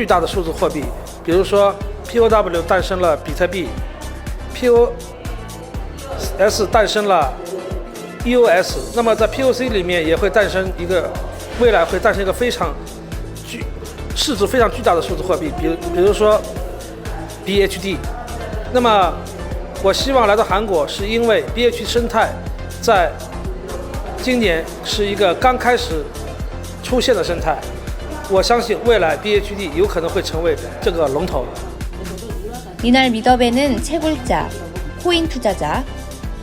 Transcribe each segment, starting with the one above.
巨大的数字货币，比如说 POW 诞生了比特币，POS 诞生了 EOS，那么在 POC 里面也会诞生一个，未来会诞生一个非常巨市值非常巨大的数字货币，比比如说 BHD。那么我希望来到韩国，是因为 BH 生态在今年是一个刚开始出现的生态，我相信未来 BHD 有可能会成为这个龙头。 이날 미더베는 채굴자, 코인 투자자,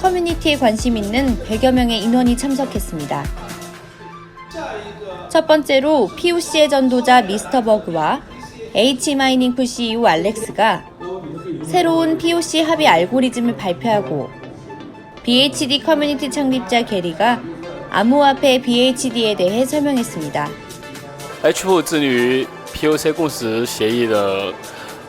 커뮤니티에 관심 있는 100여 명의 인원이 참석했습니다. 첫 번째로 POC의 전도자 미스터 버그와 H마이닝풀 CEO 알렉스가 새로운 POC 합의 알고리즘을 발표하고 BHD 커뮤니티 창립자 게리가 암호화폐 BHD에 대해 설명했습니다. H 致力于 POC 共识协议的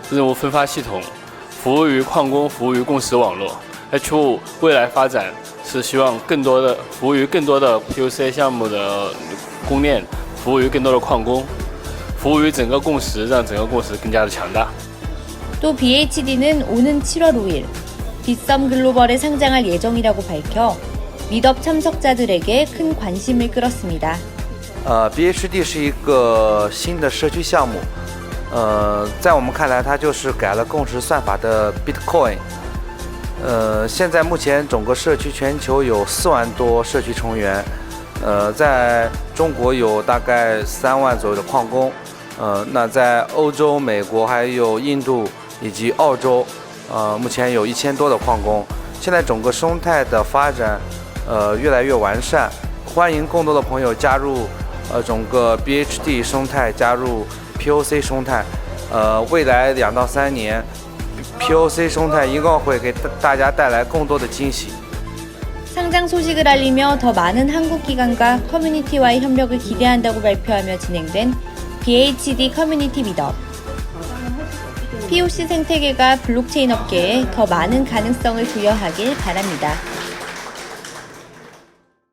任务分发系统，服务于矿工，服务于共识网络。H 未来发展是希望更多的服务于更多的 POC 项目的公链，服务于更多的矿工，服务于整个共识，让整个共识更加的强大。 또 BHD는 오는 7월 5일 빗썸 글로벌에 상장할 예정이라고 밝혀 미덥 참석자들에게 큰 관심을 끌었습니다. 呃，BHD 是一个新的社区项目，呃，在我们看来，它就是改了共识算法的 Bitcoin。呃，现在目前整个社区全球有四万多社区成员，呃，在中国有大概三万左右的矿工，呃，那在欧洲、美国还有印度以及澳洲，呃，目前有一千多的矿工。现在整个生态的发展，呃，越来越完善，欢迎更多的朋友加入。呃，整个 BHD 生态加入 POC 生态，呃，未来两到三年，POC 生态一共会给大大家带来更多的惊喜。 상장 소식을 알리며 더 많은 한국 기관과 커뮤니티와의 협력을 기대한다고 발표하며 진행된 BHD 커뮤니티 미덕. POC 생태계가 블록체인 업계에 더 많은 가능성을 부여하길 바랍니다.